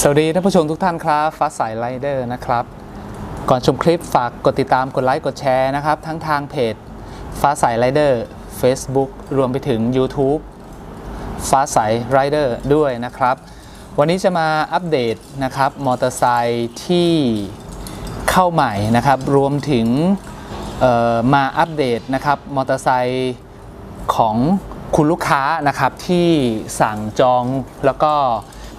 สวัสดีท่านผู้ชมทุกท่านครับฟ้าใสไรเดอร์นะครับ ก่อนชมคลิปฝากกดติดตามกดไลค์กดแชร์นะครับ ทั้งทางเพจฟ้าใสไรเดอร์ Facebook รวมไปถึง YouTube ฟ้าใสไรเดอร์ด้วยนะครับ วันนี้จะมาอัปเดตนะครับมอเตอร์ไซค์ที่เข้าใหม่นะครับ รวมถึงมาอัปเดตนะครับมอเตอร์ไซค์ของคุณลูกค้านะครับที่สั่งจองแล้วก็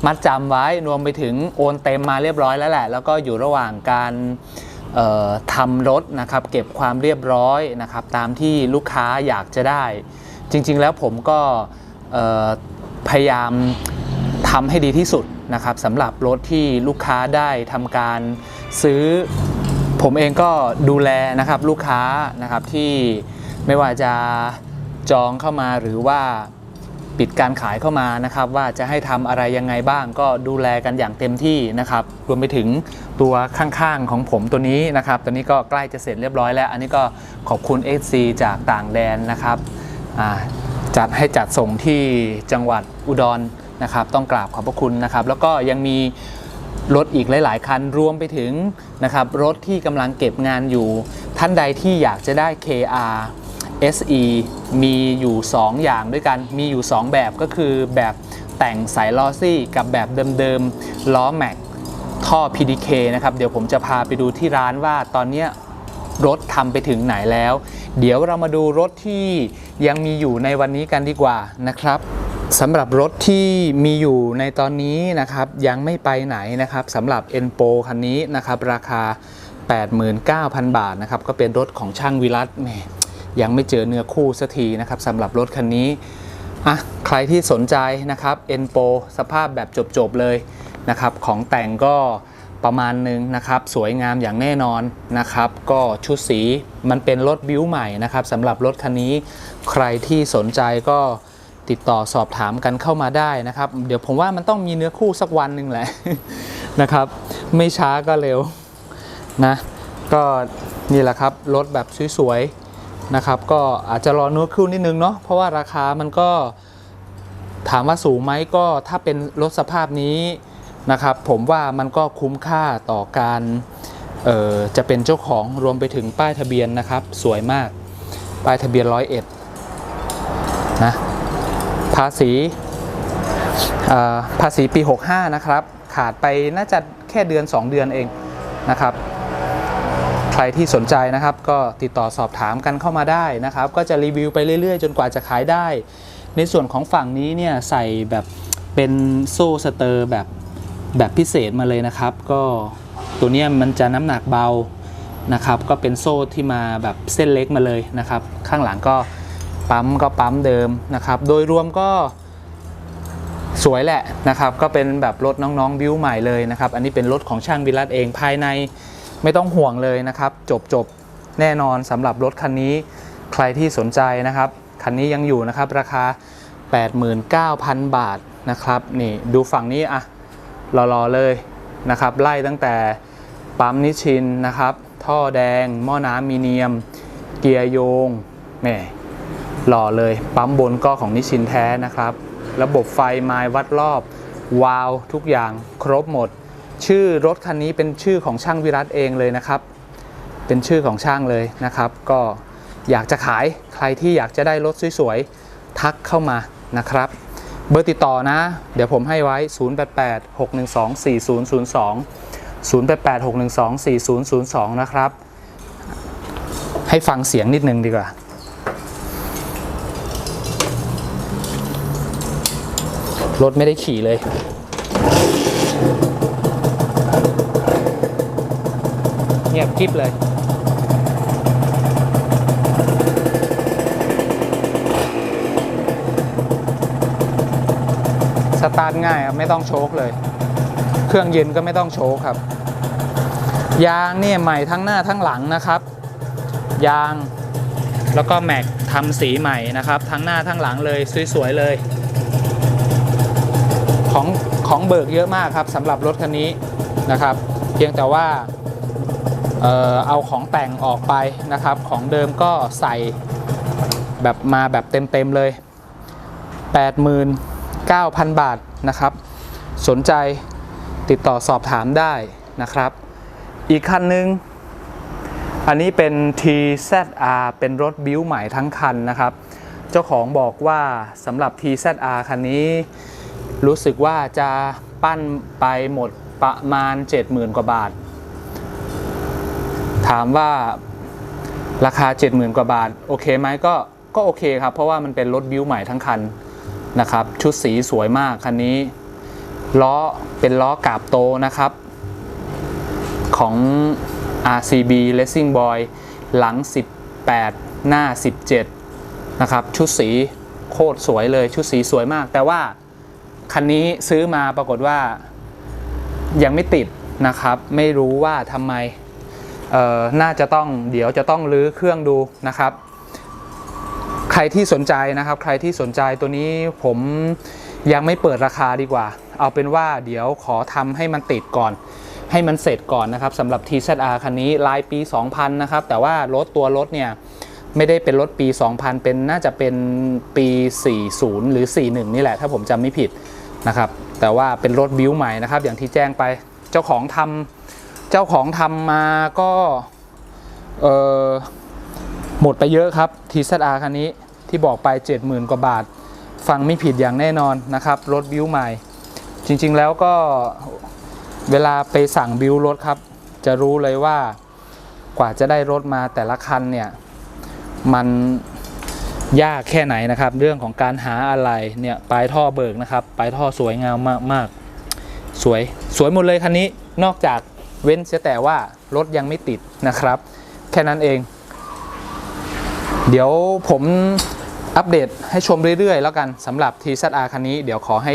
มัดจำไว้รวมไปถึงโอนเต็มมาเรียบร้อยแล้วแหละ แล้วก็อยู่ระหว่างการทำรถนะครับ เก็บความเรียบร้อยนะครับ ตามที่ลูกค้าอยากจะได้ จริง ๆ แล้วผมก็พยายามทำให้ดีที่สุดนะครับสำหรับรถที่ลูกค้าได้ทำการซื้อ ผมเองก็ดูแลนะครับลูกค้านะครับที่ไม่ว่าจะจองเข้ามาหรือว่า ปิดการขายเข้ามานะครับว่าจะให้ทำอะไรยังไงบ้างก็ดูแลกันอย่างเต็มที่นะครับรวมไปถึงตัวข้างๆของผมตัวนี้นะครับตัวนี้ก็ใกล้จะเสร็จเรียบร้อยแล้ว อันนี้ก็ขอบคุณ SC จากต่างแดนนะครับจัดให้จัดส่งที่จังหวัดอุดรนะครับ ต้องกราบขอบพระคุณนะครับ แล้วก็ยังมีรถอีกหลาย ๆ คันรวมไปถึงนะครับรถที่กำลังเก็บงานอยู่ท่านใดที่อยากจะได้ KR SE มีอยู่ 2 อย่างด้วยกัน มีอยู่ 2 แบบก็คือแบบแต่งสายลอซี่กับแบบเดิมๆล้อแม็กท่อ PDK นะครับ เดี๋ยวผมจะพาไปดูที่ร้านว่าตอนนี้รถทำไปถึงไหนแล้ว เดี๋ยวเรามาดูรถที่ยังมีอยู่ในวันนี้กันดีกว่านะครับสำหรับรถที่มีอยู่ในตอนนี้นะครับยังไม่ไปไหนนะครับสำหรับ e n p o คันนี้นะครับราคา 89,000 บาทนะครับก็เป็นรถของช่างวิรัตแหม ยังไม่เจอเนื้อคู่สักทีนะครับสำหรับรถคันนี้อะใครที่สนใจนะครับ e n p o สภาพแบบจบๆเลยนะครับของแต่งก็ประมาณนึงนะครับสวยงามอย่างแน่นอนนะครับ ก็ชุดสีมันเป็นรถบิวใหม่นะครับสำหรับรถคันนี้ใครที่สนใจก็ติดต่อสอบถามกันเข้ามาได้นะครับ เดี๋ยวผมว่ามันต้องมีเนื้อคู่สักวันหนึ่งแหละนะครับ ไม่ช้าก็เร็วนะก็นี่แหละครับรถแบบสวยๆ นะครับ ก็อาจจะรอเนื้อคู่นิดนึงเนาะเพราะว่าราคามันก็ถามว่าสูงไหมก็ถ้าเป็นรถสภาพนี้นะครับ ผมว่ามันก็คุ้มค่าต่อการเอ่อจะเป็นเจ้าของรวมไปถึงป้ายทะเบียนนะครับ สวยมาก ป้ายทะเบียนร้อยเอ็ดนะภาษีภาษีปี 65 นะครับ ขาดไปน่าจะแค่เดือน 2 เดือนเองนะครับ ใครที่สนใจนะครับก็ติดต่อสอบถามกันเข้ามาได้นะครับ ก็จะรีวิวไปเรื่อยๆ จนกว่าจะขายได้ ในส่วนของฝั่งนี้เนี่ยใส่แบบเป็นโซ่สเตอร์แบบแบบพิเศษมาเลยนะครับ ก็ตัวนี้มันจะน้ำหนักเบานะครับ ก็เป็นโซ่ที่มาแบบเส้นเล็กมาเลยนะครับ ข้างหลังก็ปั๊มก็ปั๊มเดิมนะครับ โดยรวมก็สวยแหละนะครับ ก็เป็นแบบรถน้องๆบิวใหม่เลยนะครับ อันนี้เป็นรถของช่างวิรัตเองภายใน ไม่ต้องห่วงเลยนะครับ จบจบแน่นอนสำหรับรถคันนี้ใครที่สนใจนะครับ คันนี้ยังอยู่นะครับ ราคา 89,000 บาทนะครับนี่ดูฝั่งนี้อะรอๆเลยนะครับ ไล่ตั้งแต่ปั๊มนิชินนะครับ ท่อแดง หม้อน้ำมีเนียม เกียร์โยงแหม่หล่อเลย ปั๊มบนก็ของนิชินแท้นะครับ ระบบไฟไม้วัดรอบ วาล์วทุกอย่างครบหมด ชื่อรถคันนี้เป็นชื่อของช่างวิรัตเองเลยนะครับ เป็นชื่อของช่างเลยนะครับ ก็อยากจะขายใครที่อยากจะได้รถสวยๆ ทักเข้ามานะครับ เบอร์ติดต่อนะ เดี๋ยวผมให้ไว้ 088 612 4002 088 612 4002 นะครับ ให้ฟังเสียงนิดนึงดีกว่า รถไม่ได้ขี่เลย เงียบกริบเลย สตาร์ทง่ายครับ ไม่ต้องโชคเลย เครื่องเย็นก็ไม่ต้องโชคครับ ยางเนี่ยใหม่ทั้งหน้าทั้งหลังนะครับ ยางแล้วก็แม็กทำสีใหม่นะครับ ทั้งหน้าทั้งหลังเลยสวยๆเลยของของเบิกเยอะมากครับสำหรับรถคันนี้ นะครับ เพียงแต่ว่าเออเอาของแต่งออกไปนะครับ ของเดิมก็ใส่แบบมาแบบเต็มๆเลย 89,000 บาทนะครับ สนใจติดต่อสอบถามได้นะครับ อีกคันหนึ่งอันนี้เป็น TZR เป็นรถบิวใหม่ทั้งคันนะครับ เจ้าของบอกว่าสำหรับ TZR คันนี้ รู้สึกว่าจะปั้นไปหมด ประมาณ 70,000 กว่าบาท ถามว่าราคา 70,000 กว่าบาท โอเคไหมก็ก็โอเคครับ เพราะว่ามันเป็นรถบิวใหม่ทั้งคันนะครับ ชุดสีสวยมากคันนี้ ล้อเป็นล้อกาบโตนะครับ ของ RCB Racing Boy หลัง 18 หน้า 17 นะครับ ชุดสีโคตรสวยเลยชุดสีสวยมาก แต่ว่าคันนี้ซื้อมาปรากฏว่า ยังไม่ติดนะครับ ไม่รู้ว่าทำไมเอ่อน่าจะต้องเดี๋ยวจะต้องรื้อเครื่องดูนะครับ ใครที่สนใจนะครับ ใครที่สนใจตัวนี้ผมยังไม่เปิดราคาดีกว่า เอาเป็นว่าเดี๋ยวขอทำให้มันติดก่อน ให้มันเสร็จก่อนนะครับสำหรับ TZR คันนี้ลายปี 2000 นะครับ แต่ว่ารถตัวรถเนี่ยไม่ได้เป็นรถปี 2000 เป็นน่าจะเป็นปี 40 หรือ 41 นี่แหละ ถ้าผมจำไม่ผิด นะครับ แต่ว่าเป็นรถบิวใหม่นะครับ อย่างที่แจ้งไปเจ้าของทำเจ้าของทำมาก็เออหมดไปเยอะครับ TZR คันนี้ที่บอกไป 70,000 กว่าบาท ฟังไม่ผิดอย่างแน่นอนนะครับ รถบิวใหม่ จริงๆแล้วก็เวลาไปสั่งบิวรถครับ จะรู้เลยว่ากว่าจะได้รถมาแต่ละคันเนี่ย มัน ยากแค่ไหนนะครับ เรื่องของการหาอะไรเนี่ยปลายท่อเบิกนะครับปลายท่อสวยงามมากมากๆ สวยสวยหมดเลยคันนี้นอกจากเว้นเสียแต่ว่ารถยังไม่ติดนะครับ แค่นั้นเอง เดี๋ยวผมอัปเดตให้ชมเรื่อยๆ แล้วกันสำหรับ TZR คันนี้เดี๋ยวขอให้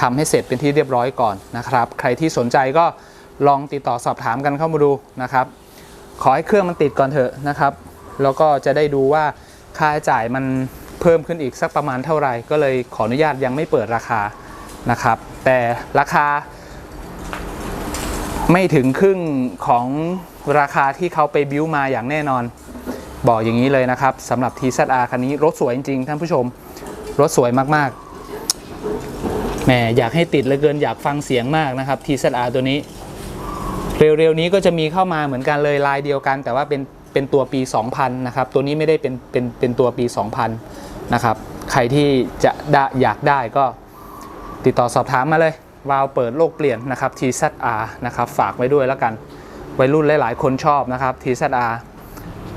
ทำให้เสร็จเป็นที่เรียบร้อยก่อนนะครับ ใครที่สนใจก็ลองติดต่อสอบถามกันเข้ามาดูนะครับ ขอให้เครื่องมันติดก่อนเถอะนะครับ แล้วก็จะได้ดูว่า ค่าใช้จ่ายมันเพิ่มขึ้นอีกสักประมาณเท่าไหร่ ก็เลยขออนุญาตยังไม่เปิดราคานะครับ แต่ราคา ไม่ถึงครึ่งของราคาที่เขาไปบิวมาอย่างแน่นอน บอกอย่างนี้เลยนะครับสำหรับ TZR คันนี้รถสวยจริงๆท่านผู้ชม รถสวยมากๆแหมอยากให้ติดเหลือเกินอยากฟังเสียงมากนะครับ TZR ตัวนี้ เร็วๆนี้ก็จะมีเข้ามาเหมือนกันเลยลายเดียวกัน แต่ว่าเป็น เป็นตัวปี 2000 นะครับ ตัวนี้ไม่ได้เป็นเป็นเป็นตัวปี 2000 นะครับ ใครที่จะได้อยากได้ก็ติดต่อสอบถามมาเลย วาล์วเปิดโลกเปลี่ยนนะครับ TZR นะครับ ฝากไว้ด้วยแล้วกัน วัยรุ่นหลาย ๆ คนชอบนะครับ TZR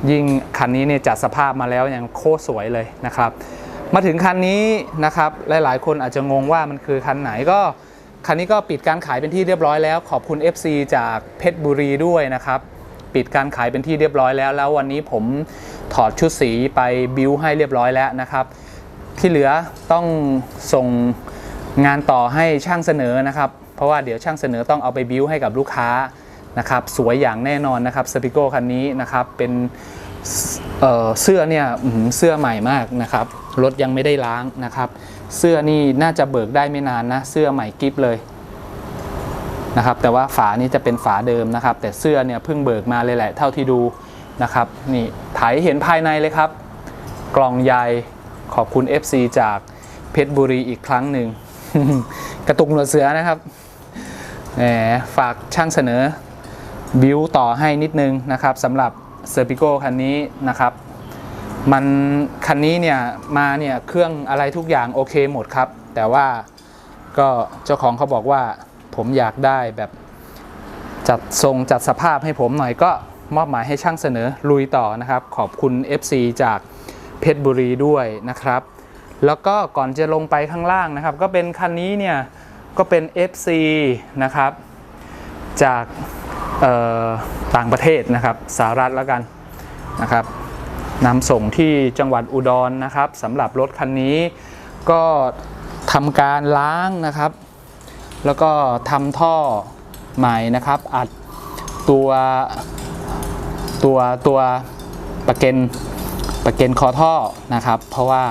ยิ่งคันนี้เนี่ยจัดสภาพมาแล้วอย่างโคตรสวยเลยนะครับ มาถึงคันนี้นะครับหลาย ๆ คนอาจจะงงว่ามันคือคันไหนก็คันนี้ก็ปิดการขายเป็นที่เรียบร้อยแล้ว ขอบคุณ FC จากเพชรบุรีด้วยนะครับ ปิดการขายเป็นที่เรียบร้อยแล้ว แล้ววันนี้ผมถอดชุดสีไปบิวให้เรียบร้อยแล้วนะครับ ที่เหลือต้องส่งงานต่อให้ช่างเสนอนะครับ เพราะว่าเดี๋ยวช่างเสนอต้องเอาไปบิวให้กับลูกค้านะครับ สวยอย่างแน่นอนนะครับสปิโก้คันนี้นะครับเป็นเเสื้อเนี่ยเสื้อใหม่มากนะครับรถยังไม่ได้ล้างนะครับ เสื้อนี่น่าจะเบิกได้ไม่นานนะ เสื้อใหม่กิฟเลย นะครับแต่ว่าฝานี่จะเป็นฝาเดิมนะครับ แต่เสื้อเนี่ยเพิ่งเบิกมาเลยแหละเท่าที่ดูนะครับนี่ถ่ายเห็นภายในเลยครับ กล่องใหญ่ขอบคุณ FC จากเพชรบุรีอีกครั้งหนึ่งกระตุกหนวดเสือนะครับแหมฝากช่างเสนอบิวต่อให้นิดนึงนะครับสำหรับเซอร์ปิโกคันนี้นะครับ มันคันนี้เนี่ยมาเนี่ยเครื่องอะไรทุกอย่างโอเคหมดครับ แต่ว่าก็เจ้าของเขาบอกว่า ผมอยากได้แบบจัดทรงจัดสภาพให้ผมหน่อยก็มอบหมายให้ช่างเสนอลุยต่อนะครับ ขอบคุณ FC จากเพชรบุรีด้วยนะครับ แล้วก็ก่อนจะลงไปข้างล่างนะครับ ก็เป็นคันนี้เนี่ยก็เป็น FC นะครับจากต่างประเทศนะครับสหรัฐแล้วกันนะครับนำส่งที่จังหวัดอุดรนะครับสำหรับรถคันนี้ก็ทำการล้างนะครับ แล้วก็ทำท่อใหม่นะครับ อัดตัวตัวตัวประเก็นประเก็นคอท่อนะครับ เพราะว่า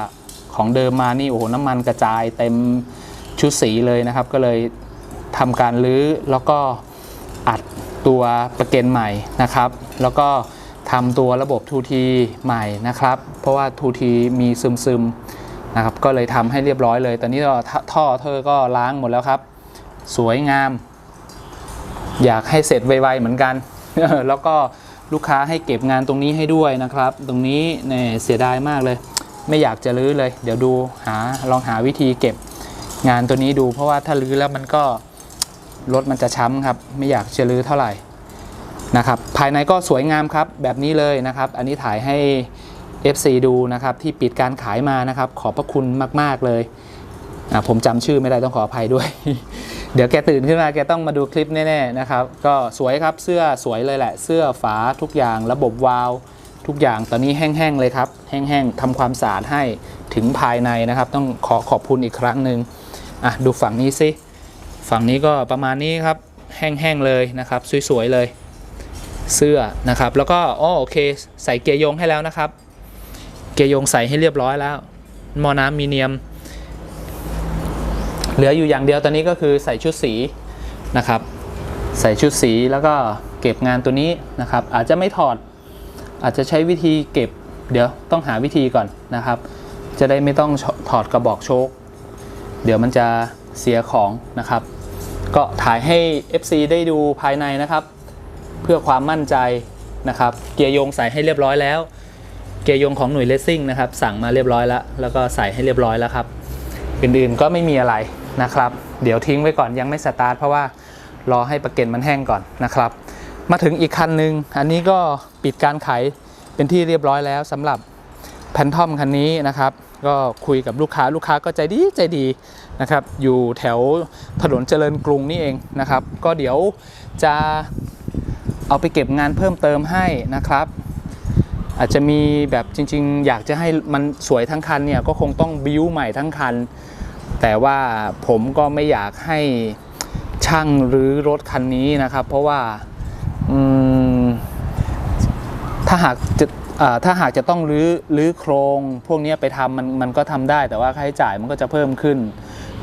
ของเดิมมานี่โอ้โหน้ำมันกระจายเต็มชุดสีเลยนะครับ ก็เลยทำการรื้อแล้วก็อัดตัวประเก็นใหม่นะครับ แล้วก็ทำตัวระบบ 2T ใหม่นะครับ เพราะว่า 2T มีซึมซึมนะครับ ก็เลยทำให้เรียบร้อยเลย ตอนนี้ท่อเธอก็ล้างหมดแล้วครับ สวยงาม อยากให้เสร็จไวๆเหมือนกัน แล้วก็ลูกค้าให้เก็บงานตรงนี้ให้ด้วยนะครับ ตรงนี้เนี่ยเสียดายมากเลย ไม่อยากจะรื้อเลย เดี๋ยวดูหาลองหาวิธีเก็บงานตัวนี้ดู เพราะว่าถ้ารื้อแล้วมันก็รถมันจะช้ำครับ ไม่อยากจะรื้อเท่าไหร่นะครับภายในก็สวยงามครับแบบนี้เลยนะครับ อันนี้ถ่ายให้ FC ดูนะครับที่ปิดการขายมานะครับ ขอบพระคุณมาก ๆเลยผมจำชื่อไม่ได้ต้องขออภัยด้วย เดี๋ยวแกตื่นขึ้นมาแกต้องมาดูคลิปแน่ๆนะครับ ก็สวยครับเสื้อสวยเลยแหละ เสื้อฝาทุกอย่างระบบวาล์วทุกอย่างตอนนี้แห้งๆเลยครับ แห้งๆทำความสะอาดให้ถึงภายในนะครับ ต้องขอขอบคุณอีกครั้งหนึ่งอะดูฝั่งนี้สิฝั่งนี้ก็ประมาณนี้ครับ แห้งๆเลยนะครับ สวยๆเลย เสื้อนะครับ แล้วก็อ๋อโอเค ใส่เกียร์ยงให้แล้วนะครับ เกียร์ยงใส่ให้เรียบร้อยแล้วมอน้ำมีเนียม เหลืออยู่อย่างเดียวตอนนี้ก็คือใส่ชุดสีนะครับ ใส่ชุดสีแล้วก็เก็บงานตัวนี้นะครับ อาจจะไม่ถอด อาจจะใช้วิธีเก็บ เดี๋ยวต้องหาวิธีก่อนนะครับ จะได้ไม่ต้องถอดกระบอกโชคเดี๋ยวมันจะเสียของนะครับ ก็ถ่ายให้ FC ได้ดูภายในนะครับ เพื่อความมั่นใจนะครับ เกียร์โยงใส่ให้เรียบร้อยแล้ว เกียร์โยงของหน่วยเลสซิ่งนะครับ สั่งมาเรียบร้อยแล้ว แล้วก็ใส่ให้เรียบร้อยแล้วครับ อื่นๆก็ไม่มีอะไร นะครับ เดี๋ยวทิ้งไว้ก่อนยังไม่สตาร์ทเพราะว่ารอให้ประเก็นมันแห้งก่อนนะครับ มาถึงอีกคันหนึ่งอันนี้ก็ปิดการขายเป็นที่เรียบร้อยแล้วสำหรับแพนทอมคันนี้นะครับ ก็คุยกับลูกค้าลูกค้าก็ใจดีใจดีนะครับ อยู่แถวถนนเจริญกรุงนี่เองนะครับ ก็เดี๋ยวจะเอาไปเก็บงานเพิ่มเติมให้นะครับ อาจจะมีแบบจริง ๆ อยากจะให้มันสวยทั้งคันเนี่ยก็คงต้องบิ้วใหม่ทั้งคัน แต่ว่าผมก็ไม่อยากให้ช่างรื้อรถคันนี้นะครับ เพราะว่าถ้าหากจะถ้าหากจะต้องรื้อรื้อโครงพวกนี้ไปทำมันมันก็ทำได้ แต่ว่าค่าใช้จ่ายมันก็จะเพิ่มขึ้น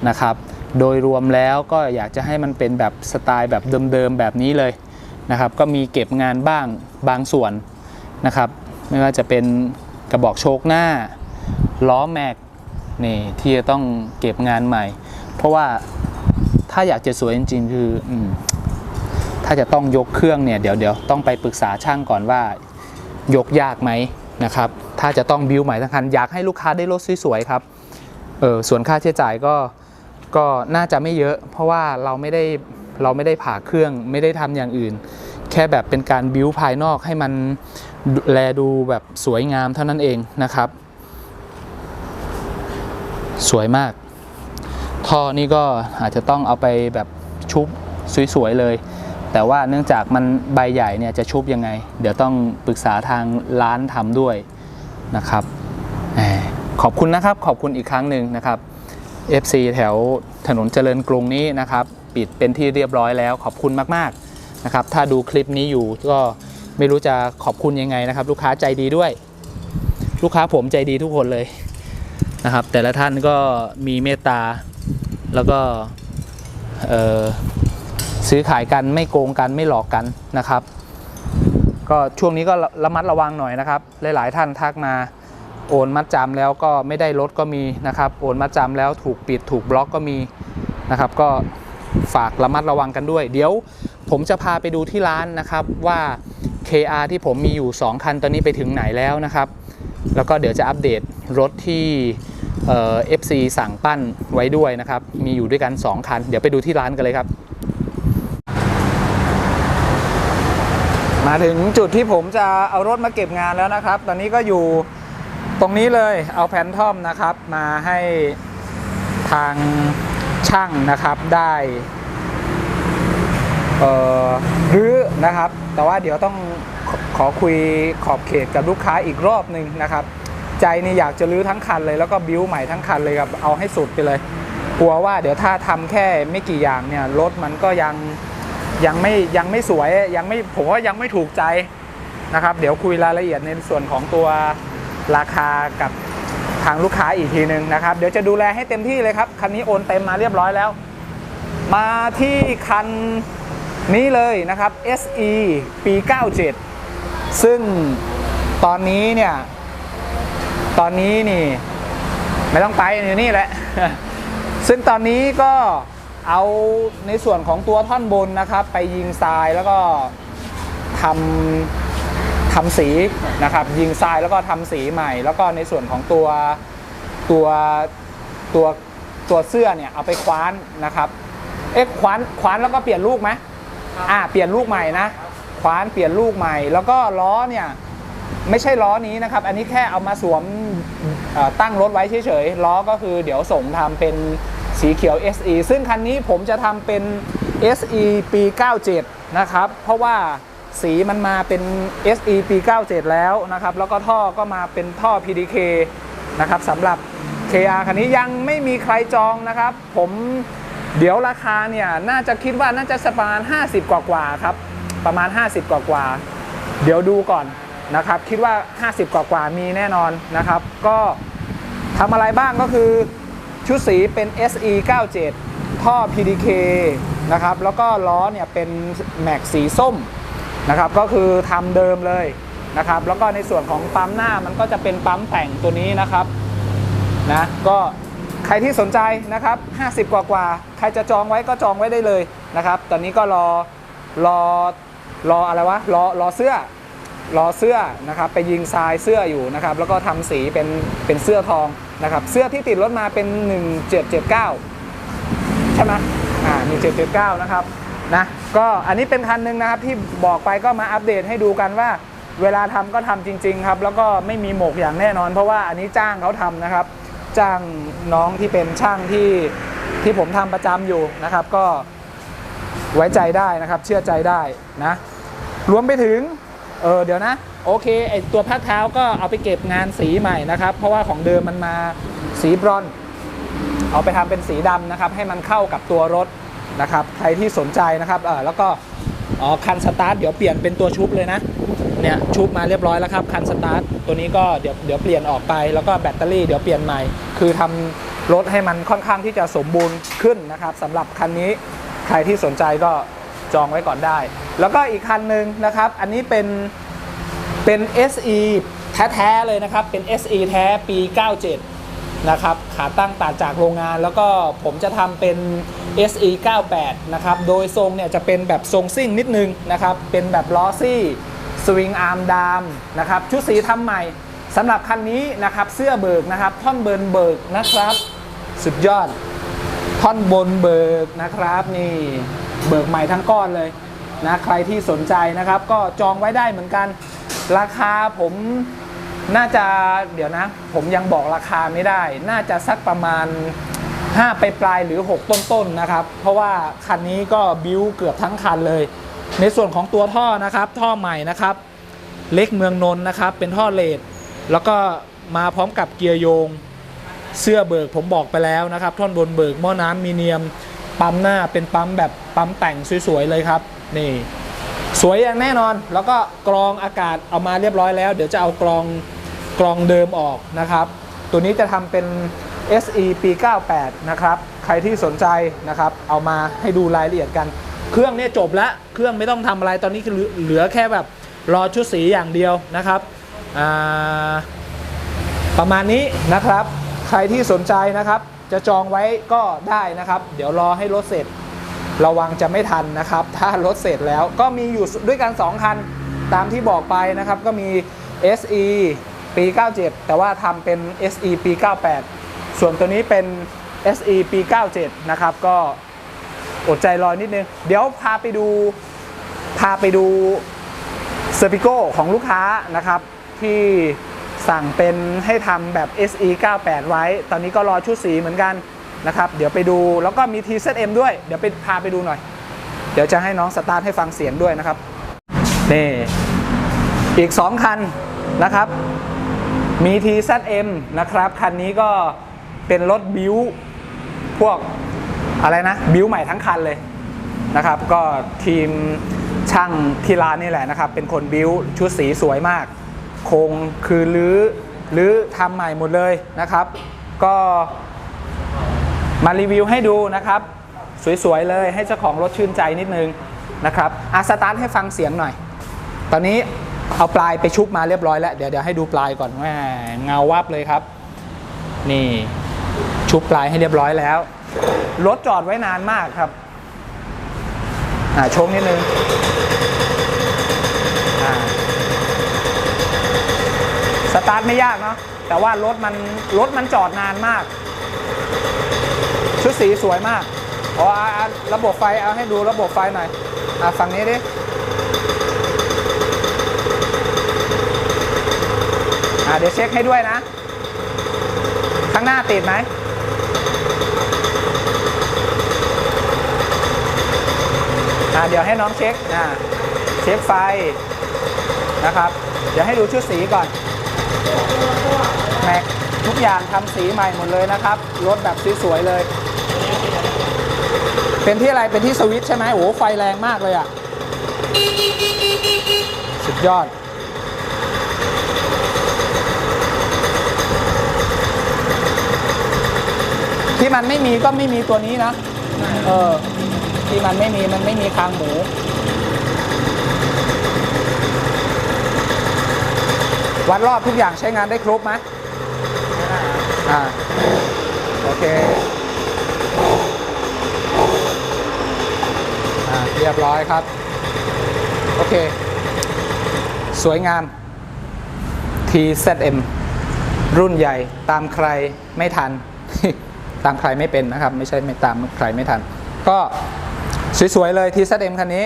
นะครับ โดยรวมแล้วก็อยากจะให้มันเป็นแบบสไตล์แบบเดิมๆแบบนี้เลยนะครับ ก็มีเก็บงานบ้างบางส่วนนะครับ ไม่ว่าจะเป็นกระบอกโชคหน้าล้อแม็ก นี่ที่จะต้องเก็บงานใหม่ เพราะว่าถ้าอยากจะสวยจริงๆคืออถ้าจะต้องยกเครื่องเนี่ยเดี๋ยวเดี๋ยวต้องไปปรึกษาช่างก่อนว่ายกยากไหมนะครับ ถ้าจะต้องบิวใหม่ทั้งคันอยากให้ลูกค้าได้รถสวยๆครับเออส่วนค่าใช้จ่ายก็ก็น่าจะไม่เยอะ เพราะว่าเราไม่ได้เราไม่ได้ผ่าเครื่องไม่ได้ทำอย่างอื่น แค่แบบเป็นการบิวภายนอกให้มันแลดูแบบสวยงามเท่านั้นเองนะครับ สวยมาก ท่อนี่ก็อาจจะต้องเอาไปแบบชุบสวยๆเลย แต่ว่าเนื่องจากมันใบใหญ่เนี่ยจะชุบยังไง เดี๋ยวต้องปรึกษาทางร้านทำด้วยนะครับขอบคุณนะครับขอบคุณอีกครั้งหนึ่งนะครับ FC แถวถนนเจริญกรุงนี้นะครับปิดเป็นที่เรียบร้อยแล้วขอบคุณมากๆนะครับ ถ้าดูคลิปนี้อยู่ก็ไม่รู้จะขอบคุณยังไงนะครับ ลูกค้าใจดีด้วย ลูกค้าผมใจดีทุกคนเลย นะครับ แต่ละท่านก็มีเมตตา แล้วก็ซื้อขายกันไม่โกงกันไม่หลอกกันนะครับ ก็ช่วงนี้ก็ระมัดระวังหน่อยนะครับ หลาย ๆ ท่านทักมาโอนมัดจำแล้วก็ไม่ได้ลดก็มีนะครับ โอนมัดจำแล้วถูกปิดถูกบล็อกก็มีนะครับ ก็ฝากระมัดระวังกันด้วย เดี๋ยวผมจะพาไปดูที่ร้านนะครับว่า KR ที่ผมมีอยู่ 2 คันตอนนี้ไปถึงไหนแล้วนะครับ แล้วก็เดี๋ยวจะอัปเดตรถที่ เอ่อ FC สั่งปั้นไว้ด้วยนะครับ มีอยู่ด้วยกัน 2 คัน เดี๋ยวไปดูที่ร้านกันเลยครับ มาถึงจุดที่ผมจะเอารถมาเก็บงานแล้วนะครับ ตอนนี้ก็อยู่ตรงนี้เลยเอาแพนทอมนะครับ มาให้ทางช่างนะครับได้เอ่อรื้อนะครับ แต่ว่าเดี๋ยวต้องขอขอคุยขอบเขตกับลูกค้าอีกรอบหนึ่งนะครับ ใจนี่อยากจะรื้อทั้งคันเลยแล้วก็บิ้วใหม่ทั้งคันเลยครับเอาให้สุดไปเลยกลัวว่าเดี๋ยวถ้าทำแค่ไม่กี่อย่างเนี่ยรถมันก็ยังยังไม่ยังไม่สวยยังไม่ผมว่ายังไม่ถูกใจนะครับ เดี๋ยวคุยรายละเอียดในส่วนของตัวราคากับทางลูกค้าอีกทีหนึ่งนะครับ เดี๋ยวจะดูแลให้เต็มที่เลยครับ คันนี้โอนเต็มมาเรียบร้อยแล้ว มาที่คันนี้เลยนะครับ SE ปี 97 ซึ่งตอนนี้เนี่ย ตอนนี้นี่ไม่ต้องไปอยู่นี่แหละ ซึ่งตอนนี้ก็เอาในส่วนของตัวท่อนบนนะครับ ไปยิงทรายแล้วก็ทำทำสีนะครับ ยิงทรายแล้วก็ทำสีใหม่ แล้วก็ในส่วนของตัวตัวตัวตัวเสื้อเนี่ยเอาไปคว้านนะครับ เอ๊ะคว้านคว้านแล้วก็เปลี่ยนลูกไหมอ่าเปลี่ยนลูกใหม่นะคว้านเปลี่ยนลูกใหม่ แล้วก็ล้อเนี่ย ไม่ใช่ล้อนี้นะครับ อันนี้แค่เอามาสวมตั้งรถไว้เฉยๆ ล้อก็คือเดี๋ยวส่งทำเป็นสีเขียว SE ซึ่งคันนี้ผมจะทำเป็น SE ปี 97 นะครับ เพราะว่าสีมันมาเป็น SE ปี 97 แล้วนะครับ แล้วก็ท่อก็มาเป็นท่อ PDK นะครับสำหรับ KR คันนี้ยังไม่มีใครจองนะครับ ผมเดี๋ยวราคาเนี่ยน่าจะคิดว่าน่าจะประมาณ 50 กว่ากว่าๆครับ ประมาณ 50 กว่ากว่าๆเดี๋ยวดูก่อน นะครับ คิดว่า 50 กว่ากว่ามีแน่นอนนะครับ ก็ทำอะไรบ้างก็คือชุดสีเป็น SE 97 ท่อ PDK นะครับ แล้วก็ล้อเนี่ยเป็นแม็กสีส้มนะครับ ก็คือทำเดิมเลยนะครับ แล้วก็ในส่วนของปั๊มหน้ามันก็จะเป็นปั๊มแต่งตัวนี้นะครับนะก็ใครที่สนใจนะครับ 50 กว่ากว่า ใครจะจองไว้ก็จองไว้ได้เลยนะครับ ตอนนี้ก็รอรอรออะไรวะ รอรอเสื้อ รอเสื้อนะครับไปยิงทรายเสื้ออยู่นะครับแล้วก็ทำสีเป็นเป็นเสื้อทองนะครับเสื้อที่ติดรถมาเป็น 1779 ใช่ไหมอ่า1779 นะครับนะก็อันนี้เป็นคันหนึ่งนะครับที่บอกไปก็มาอัปเดตให้ดูกันว่า เวลาทำก็ทำจริง ๆ ครับ แล้วก็ไม่มีหมกอย่างแน่นอน เพราะว่าอันนี้จ้างเขาทำนะครับ จ้างน้องที่เป็นช่างที่ที่ผมทำประจำอยู่นะครับ ก็ไว้ใจได้นะครับ เชื่อใจได้นะรวมไปถึง เออเดี๋ยวนะ โอเคไอตัวพักเท้าก็เอาไปเก็บงานสีใหม่นะครับ เพราะว่าของเดิมมันมาสีบรอน เอาไปทำเป็นสีดำนะครับ ให้มันเข้ากับตัวรถนะครับ ใครที่สนใจนะครับเออแล้วก็อ๋อคันสตาร์ทเดี๋ยวเปลี่ยนเป็นตัวชุบเลยนะเนี่ยชุบมาเรียบร้อยแล้วครับคันสตาร์ทตัวนี้ก็เดี๋ยวเดี๋ยวเปลี่ยนออกไปแล้วก็แบตเตอรี่เดี๋ยวเปลี่ยนใหม่ คือทำรถให้มันค่อนข้างที่จะสมบูรณ์ขึ้นนะครับสำหรับคันนี้ใครที่สนใจก็ จองไว้ก่อนได้ แล้วก็อีกคันหนึ่งนะครับ อันนี้เป็นเป็น SE แท้ๆเลยนะครับ เป็น SE แท้ปี 97 นะครับ ขาตั้งตัดจากโรงงาน แล้วก็ผมจะทำเป็น SE 98 นะครับ โดยทรงเนี่ยจะเป็นแบบทรงซิ่งนิดนึงนะครับ เป็นแบบล้อซี่ สวิงอาร์มดามนะครับ ชุดสีทำใหม่สำหรับคันนี้นะครับ เสื้อเบิกนะครับ ท่อนเบิร์นเบิกนะครับ สุดยอด ท่อนบนเบิกนะครับนี่ เบิกใหม่ทั้งก้อนเลยนะใครที่สนใจนะครับ ก็จองไว้ได้เหมือนกัน ราคาผมน่าจะเดี๋ยวนะ ผมยังบอกราคาไม่ได้ น่าจะสักประมาณ 5 ไปปลายหรือ 6 ต้นๆนะครับ เพราะว่าคันนี้ก็บิวเกือบทั้งคันเลย ในส่วนของตัวท่อนะครับ ท่อใหม่นะครับ เล็กเมืองนนท์นะครับ เป็นท่อเลดแล้วก็มาพร้อมกับเกียร์โยง เสื้อเบิกผมบอกไปแล้วนะครับ ท่อนบนเบิกหม้อน้ำมีเนียม ปั๊มหน้าเป็นปั๊มแบบ ปั๊มแต่งสวยๆเลยครับ นี่ สวยอย่างแน่นอน แล้วก็กรองอากาศเอามาเรียบร้อยแล้ว เดี๋ยวจะเอากรองกรองเดิมออกนะครับ ตัวนี้จะทำเป็น SE ปี 98 นะครับ ใครที่สนใจนะครับ เอามาให้ดูรายละเอียดกัน เครื่องเนี่ยจบแล้ว เครื่องไม่ต้องทำอะไร ตอนนี้เหลือแค่แบบรอชุดสีอย่างเดียวนะครับ ประมาณนี้นะครับ ใครที่สนใจนะครับ จะจองไว้ก็ได้นะครับ เดี๋ยวรอให้รถเสร็จ ระวังจะไม่ทันนะครับ ถ้ารถเสร็จแล้วก็มีอยู่ด้วยกัน 2 คัน ตามที่บอกไปนะครับ ก็มี SE ปี 97 แต่ว่าทำเป็น SE ปี 98 ส่วนตัวนี้เป็น SE ปี 97 นะครับ ก็อดใจรอนิดนึง เดี๋ยวพาไปดู พาไปดูเซอร์ิโกของลูกค้านะครับ ที่สั่งเป็นให้ทำแบบ SE 98 ไว้ ตอนนี้ก็รอชุดสีเหมือนกัน นะครับ เดี๋ยวไปดูแล้วก็มี TZM ด้วย เดี๋ยวไปพาไปดูหน่อย เดี๋ยวจะให้น้องสตาร์ทให้ฟังเสียงด้วยนะครับ นี่อีก 2 คันนะครับ มี TZM นะครับ คันนี้ก็เป็นรถบิวพวกอะไรนะ บิวใหม่ทั้งคันเลยนะครับ ก็ทีมช่างที่ร้านนี่แหละนะครับ เป็นคนบิวชุดสีสวยมาก โครงคือรื้อรื้อทำใหม่หมดเลยนะครับ ก็ มารีวิวให้ดูนะครับ สวยๆเลยให้เจ้าของรถชื่นใจนิดนึงนะครับอาสตาร์ทให้ฟังเสียงหน่อย ตอนนี้เอาปลายไปชุบมาเรียบร้อยแล้ว เดี๋ยวเดี๋ยวให้ดูปลายก่อนแหมเงาวับเลยครับ นี่ชุบปลายให้เรียบร้อยแล้ว รถจอดไว้นานมากครับอ่าชงนิดนึงสตาร์ทไม่ยากเนาะแต่ว่ารถมันรถมันจอดนานมาก ชุดสีสวยมากอ๋อระบบไฟเอาให้ดูระบบไฟหน่อยอะฝั่งนี้ดิอะเดี๋ยวเช็คให้ด้วยนะ ข้างหน้าติดไหมอะเดี๋ยวให้น้องเช็คอะเช็คไฟนะครับ เดี๋ยวให้ดูชุดสีก่อนแม็กทุกอย่างทำสีใหม่หมดเลยนะครับ รถแบบสวยๆเลย เป็นที่อะไร เป็นที่สวิตช์ใช่ไหมโอ้โห ไฟแรงมากเลยอะ สุดยอด ที่มันไม่มีก็ไม่มีตัวนี้นะ เออ ที่มันไม่มีมันไม่มีคางหมูวัดรอบทุกอย่างใช้งานได้ครบไหมอ่า โอเค อ่า เรียบร้อยครับ โอเค สวยงาม TZM รุ่นใหญ่ตามใครไม่ทัน ตามใครไม่เป็นนะครับ ไม่ใช่ไม่ตามใครไม่ทัน ก็สวยๆเลย TZM คันนี้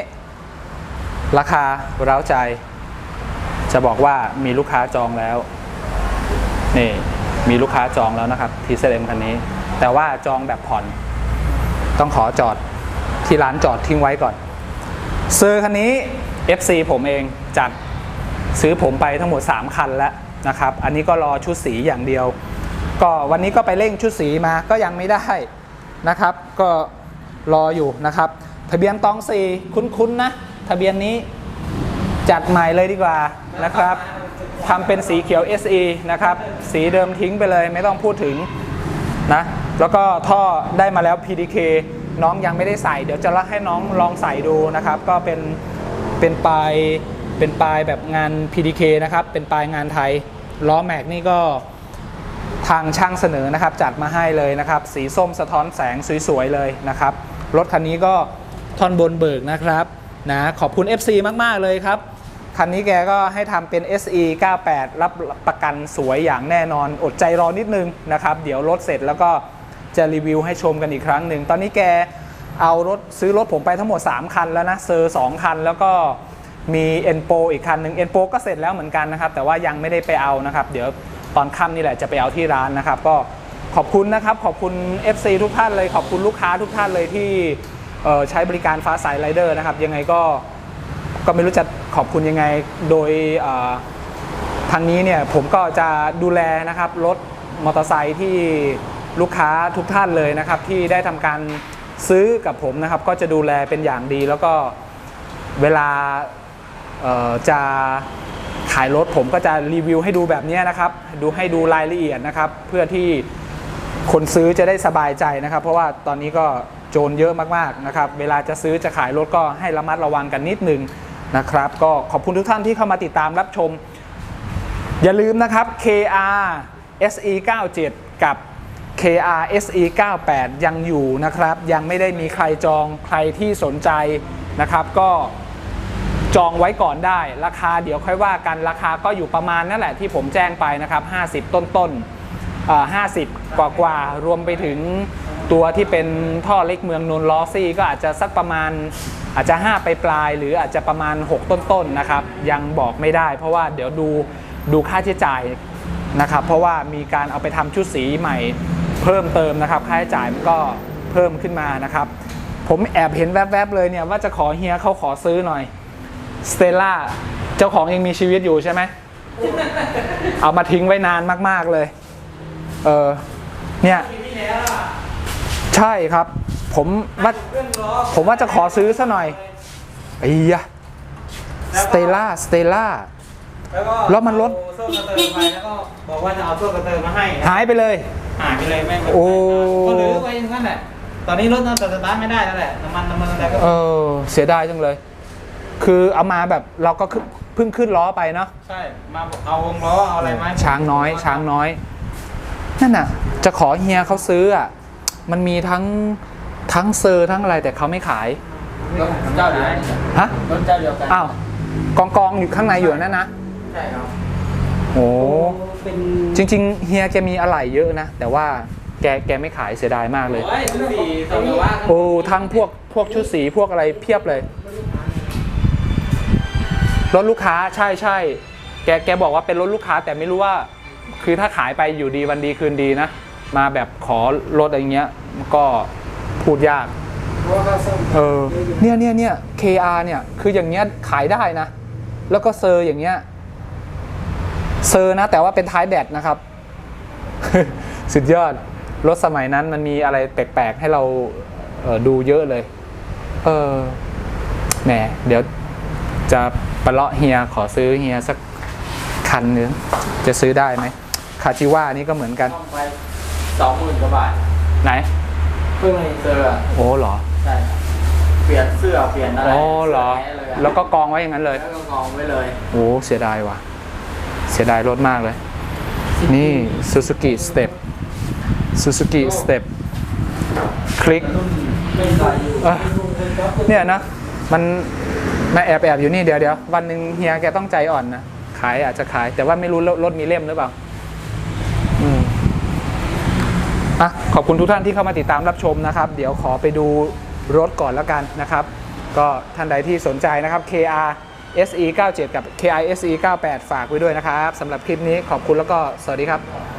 ราคาเร้าใจ จะบอกว่ามีลูกค้าจองแล้ว นี่มีลูกค้าจองแล้วนะครับ TZM คันนี้ แต่ว่าจองแบบผ่อน ต้องขอจอด ที่ร้านจอดทิ้งไว้ก่อนซื้อคันนี้ FC ผมเองจัดซื้อผมไปทั้งหมด 3 คันแล้วนะครับ อันนี้ก็รอชุดสีอย่างเดียว ก็วันนี้ก็ไปเร่งชุดสีมาก็ยังไม่ได้นะครับ ก็รออยู่นะครับ ทะเบียนตองสีคุ้นๆนะ ทะเบียนนี้จัดใหม่เลยดีกว่านะครับทำเป็นสีเขียว SE นะครับ สีเดิมทิ้งไปเลยไม่ต้องพูดถึงนะ แล้วก็ท่อได้มาแล้ว PDK น้องยังไม่ได้ใส่ เดี๋ยวจะให้น้องลองใส่ดูนะครับ ก็เป็นเป็นปลายเป็นปลายแบบงาน PDK นะครับ เป็นปลายงานไทยล้อแม็กนี่ก็ทางช่างเสนอนะครับ จัดมาให้เลยนะครับ สีส้มสะท้อนแสงสวยๆเลยนะครับ รถคันนี้ก็ท่อนบนเบิกนะครับนะขอบคุณ FC มากๆเลยครับ คันนี้แกก็ให้ทำเป็น SE 98 รับประกันสวยอย่างแน่นอนอดใจรอนิดนึงนะครับ เดี๋ยวรถเสร็จแล้วก็ จะรีวิวให้ชมกันอีกครั้งหนึ่ง ตอนนี้แกเอารถซื้อรถผมไปทั้งหมด 3 คันแล้วนะเซอร์2คัน แล้วก็มีเอ็นโปอีกคันหนึ่งเอ็นโปก็เสร็จแล้วเหมือนกันนะครับ แต่ว่ายังไม่ได้ไปเอานะครับ เดี๋ยวตอนค่ำนี่แหละจะไปเอาที่ร้านนะครับ ก็ขอบคุณนะครับ ขอบคุณ FC ทุกท่านเลย ขอบคุณลูกค้าทุกท่านเลยที่ใช้บริการฟ้าสายไรเดอร์นะครับ ยังไงก็ก็ไม่รู้จะขอบคุณยังไงโดยทางนี้เนี่ยผมก็จะดูแลนะครับรถมอเตอร์ไซค์ที่ ลูกค้าทุกท่านเลยนะครับ ที่ได้ทำการซื้อกับผมนะครับ ก็จะดูแลเป็นอย่างดี แล้วก็เวลาจะขายรถผมก็จะรีวิวให้ดูแบบนี้นะครับ ดูให้ดูรายละเอียดนะครับ เพื่อที่คนซื้อจะได้สบายใจนะครับ เพราะว่าตอนนี้ก็โจรเยอะมากๆนะครับ เวลาจะซื้อจะขายรถก็ให้ระมัดระวังกันนิดนึงนะครับ ก็ขอบคุณทุกท่านที่เข้ามาติดตามรับชม อย่าลืมนะครับ KR SE 97กับ KR SE 98 ยังอยู่นะครับ ยังไม่ได้มีใครจองใครที่สนใจนะครับ ก็จองไว้ก่อนได้ ราคาเดี๋ยวค่อยว่ากันราคาก็อยู่ประมาณนั่นแหละที่ผมแจ้งไปนะครับ 50 ต้นต้นๆเอ่อ50กว่ากว่ารวมไปถึงตัวที่เป็นท่อเล็กเมืองนนท์ลอซี่ ก็อาจจะสักประมาณอาจจะ 5 ไปปลาย หรืออาจจะประมาณ 6 ต้นๆนนะครับ ยังบอกไม่ได้ เพราะว่าเดี๋ยวดูดูค่าใช้จ่ายนะครับ เพราะว่ามีการเอาไปทำชุดสีใหม่ เพิ่มเติมนะครับค่าใช้จ่ายมันก็เพิ่มขึ้นมานะครับ ผมแอบเห็นแวบๆเลยเนี่ยว่าจะขอเฮียเขาขอซื้อหน่อยสเตล่าเจ้าของยังมีชีวิตอยู่ใช่ไหมเอามาทิ้งไว้นานมากๆเลย เออเนี่ยใช่ครับ ผมว่าผมว่าจะขอซื้อซะหน่อยไอ้ยะสเตล่าสเตล่าแล้วก็แล้วมันลดเอาโซ่กระเติมไปแล้วก็บอกว่าจะเอาโซ่กระเติมมาให้หายไปเลย หายไปเลยแม่งโอ้ ก็เหลือไว้อย่างนั้นแหละ ตอนนี้รถน่าจะสตาร์ทไม่ได้แล้วแหละ น้ำมันน้ำมันอะไรก็เออ เสียดายจังเลย คือเอามาแบบเราก็ขึ้นเพิ่งขึ้นล้อไปเนาะใช่ มาเอาวงล้อเอาอะไรมาให้ช้างน้อย ช้างน้อย นั่นน่ะ จะขอเฮียเขาซื้ออะ มันมีทั้งทั้งเซอร์ทั้งอะไรแต่เขาไม่ขาย รถเจ้าเดียวกันฮะ รถเจ้าเดียวกันอ้าว กองกองอยู่ข้างในอยู่นั่นนะ ใช่ครับ โอ้ เป็นจริง ๆ เฮียแกมีอะไหล่เยอะนะ แต่ว่าแกแกไม่ขายเสียดายมากเลย โอ้ยซื้อสี่สองว่าโอ้ทั้งพวกพวกชุดสีพวกอะไรเพียบเลย รถลูกค้าใช่ใช่แกแกบอกว่าเป็นรถลูกค้าแต่ไม่รู้ว่า คือถ้าขายไปอยู่ดีวันดีคืนดีนะ มาแบบขอรถอะไรเงี้ย ก็พูดยาก เพราะว่าค่าซ่อมเออเนี่ยเนี่ยเนี่ย KR เนี่ย คืออย่างเงี้ยขายได้นะ แล้วก็เซอร์อย่างเงี้ย เซอร์นะแต่ว่าเป็นท้ายแบตนะครับ สุดยอด รถสมัยนั้นมันมีอะไรแปลกๆให้เราเอ่อดูเยอะเลย เออแหมเดี๋ยวจะประเลาะเฮียขอซื้อเฮียสักคันนึงจะซื้อได้ไหมคาชิว่านี่ก็เหมือนกันต้องไปสองหมื่นกว่าบาท ไหน เพิ่งเซอร์อะโอ้เหรอ ใช่ครับเปลี่ยนเสื้อเปลี่ยนอะไรอ๋อเหรอสื้ท้เลยอะแล้วก็กองไว้อย่างนั้นเลย แล้วก็กองไว้เลย โอ้เสียดายว่ะเสียดายรถมากเลย นี่ Suzuki Step Suzuki Step คลิกไม่ใส่อยู่เอ้ยเนี่ยนะ มันมาแอบแอบอยู่นี่เดี๋ยวเดี๋ยววันหนึ่งเฮียแกต้องใจอ่อนนะ ขายอาจจะขาย แต่ว่าไม่รู้รถรถมีเล่มหรือเปล่าอืมอะขอบคุณทุกท่านที่เข้ามาติดตามรับชมนะครับ เดี๋ยวขอไปดูรถก่อนแล้วกันนะครับ ก็ท่านใดที่สนใจนะครับ KR SE 97 กับ KI SE 98 ฝากไว้ด้วยนะครับสำหรับคลิปนี้ขอบคุณแล้วก็สวัสดีครับ